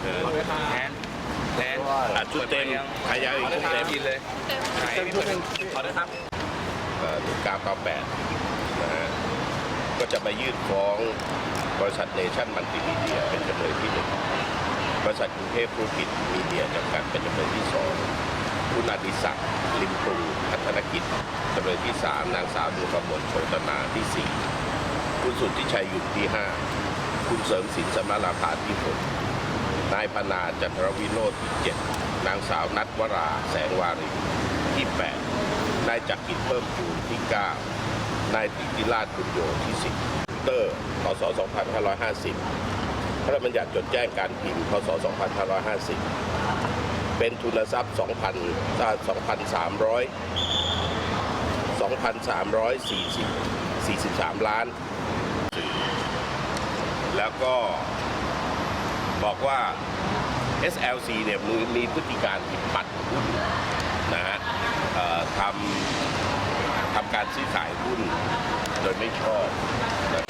แทนแทนชุดเต็มขายาวอีกชุดเต็มกินเลยขายไม่เหมือนขอนะครับหนึ่งเก้าเก้าแปดนะฮะก็จะมายื่นฟ้องบริษัทเนชั่นมัลติมีเดียเป็นจำเลยที่หนึ่งบริษัทกรุงเทพธุรกิจมีเดียจำกัดเป็นจำเลยที่สองคุณอดิศักดิ์ลิมปรุงพัฒนกิจจำเลยที่สามนางสาวดวงกมลโชตนาที่สี่คุณสุทธิชัยอยู่ที่ห้าคุณเสริมสินสมาราภาที่หก นายพนาจันทรวิโรธที่เจ็ดนางสาวนัทวราแสงวารีที่แปดนายจักริดเพิ่มพูนที่ 9 นายติติราชบุญโยที่ 10 เตอร์พศ2550 พระราชบัญญัติจดแจ้งการพิมพ์พศ2550 เป็นทุนทรัพย์2,000ถ้า2,300 2,340 43 ล้าน แล้วก็ บอกว่า SLC เนี่ยมือมีพฤติการผิดปัดหุ้นนะฮะทำทำการซื้อขายหุ้นโดยไม่ชอบนะ